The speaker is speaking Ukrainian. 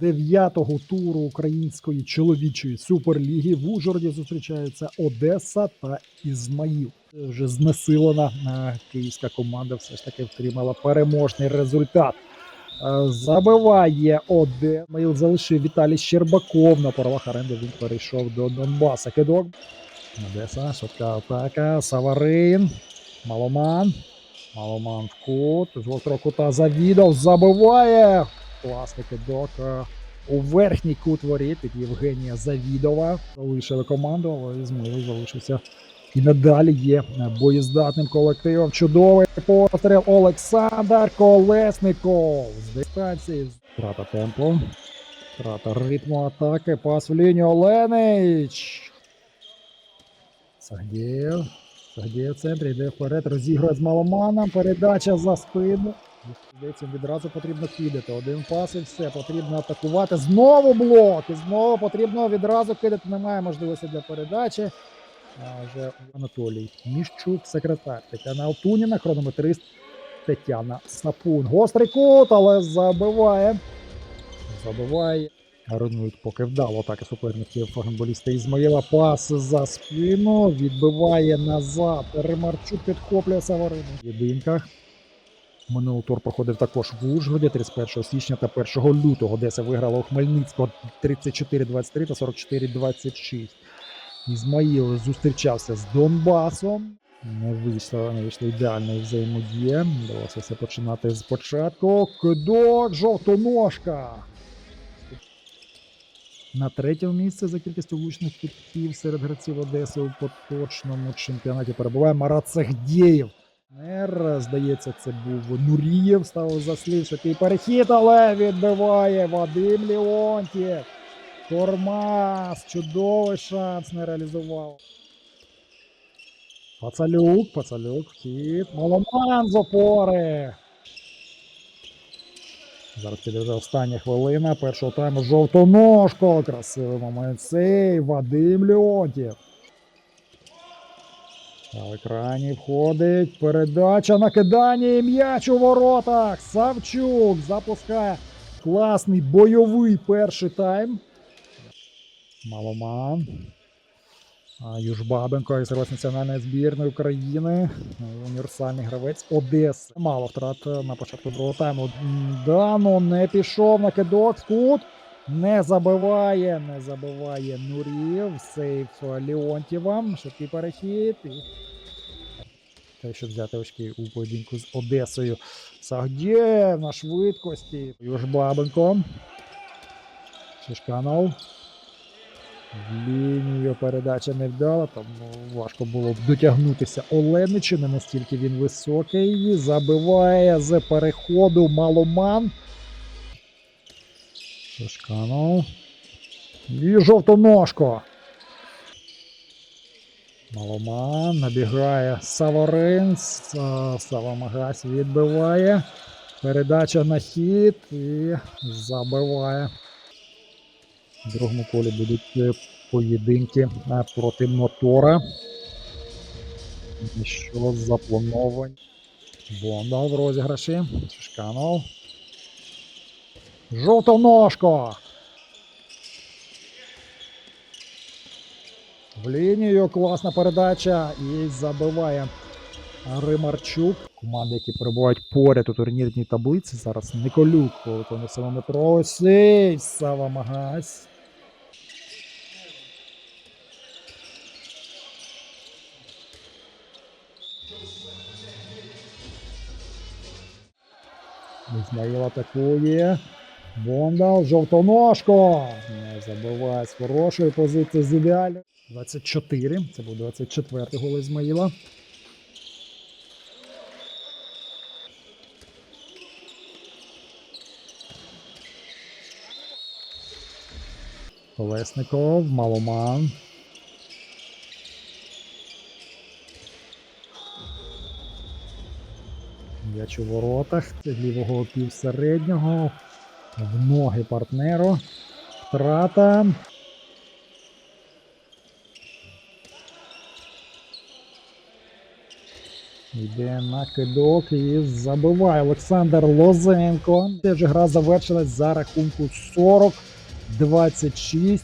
дев'ятого туру української чоловічої суперліги в Ужгороді зустрічаються Одеса та Ізмаїл. Вже знесилена е, київська команда все ж таки втримала переможний результат. Е, Забиває. Ізмаїл залишив Віталій Щербаков на правах оренди. Він перейшов до Донбаса. Кидок. Одеса, швидка атака. Саварин. Маломан. Маломан в кут. З гострого кута Завідов забиває. Класний кидок у верхній кут воріт Євгенія Завідова. Залишили команду, але Ізмаїл залишився і надалі є е, боєздатним колективом. Чудовий постріл Олександр Колесников з дистанції. Втрата темпу. Втрата ритму атаки. Пас в лінію Оленич. Сагдєєв. Сагдєєв в центрі йде вперед, розігрує з маломаном. Передача за спину. Здається, відразу потрібно кидати. Один пас і все. Потрібно атакувати. Знову блок. І знову потрібно відразу кидати. Немає можливості для передачі. А вже Анатолій Міщук, секретар Тетяна Алтуніна, хронометрист Тетяна Сапун. Гострий кут, але забиває. Забиває. Руйнують поки вдало атаки суперників футболіста Ізмаїла. Пас за спину. Відбиває назад. Ремарчук підхоплює Саварину. В єдинках. Минулий тур проходив також в Ужгороді 31 січня та 1 лютого. Одеса виграла у Хмельницького 34-23 та 44-26. Ізмаїл зустрічався з Донбасом. Не вийшло, не вийшло ідеальної взаємодія. Вдалося все починати спочатку. Кидок, жовтоножка. На третьому місці за кількістю влучних китків серед гравців Одеси у поточному чемпіонаті перебуває Марат Сахдєєв. Нер, здається, це був Нурієв, ставив заслів, такий перехід, але відбиває Вадим Леонтьєв. Тормаз, чудовий шанс не реалізував. Пацалюк, Пацалюк, вхід. Маломан з опори. Зараз піде вже остання хвилина першого тайму. Жовтоножко. Красивий момент. Цей Вадим Леонтьєв. На екрані входить передача накидання і м'яч у воротах. Савчук запускає класний бойовий перший тайм. Маломан. А, Южбабенко із гравець національної збірної України. Універсальний гравець Одеси. Мало втрат на початку другого тайму. Дано не пішов на кидок. в Кут. Не забиває, не забиває Нурів. Сейф Леонтьєва. Швидкий перехід. Щоб взяти очки у поєдинку з Одесою. Сагдєв на швидкості. Южбабенко. Шишканов. Лінію передача не вдала, тому важко було б дотягнутися Оленичу. Не настільки він високий. Забиває з переходу Маломан. Шишканов. І жовтоножко. Маломан набігає Саворин. С- Сава Магась відбиває. Передача на хід і забиває. В другому колі будуть е, поєдинки е, проти мотора. Що заплановані. Бондал в розіграші. Шишканов. Жовтоножко. В лінію класна передача і забиває Римарчук. Команди, які перебувають поряд у турнірній таблиці. Зараз Николюк виконує самометро. Сейв Сава Магась. Ізмаїл атакує. Бондал, жовтоножко. Не забиває з хорошої позиції з ідеально. 24. Це був 24-й гол Ізмаїла. Колесников, Маломан. М'яч у воротах. Лівого півсереднього. В ноги партнеру. Втрата. Йде на кидок і забиває Олександр Лозенко. Теж гра завершилась за рахунку 40-26.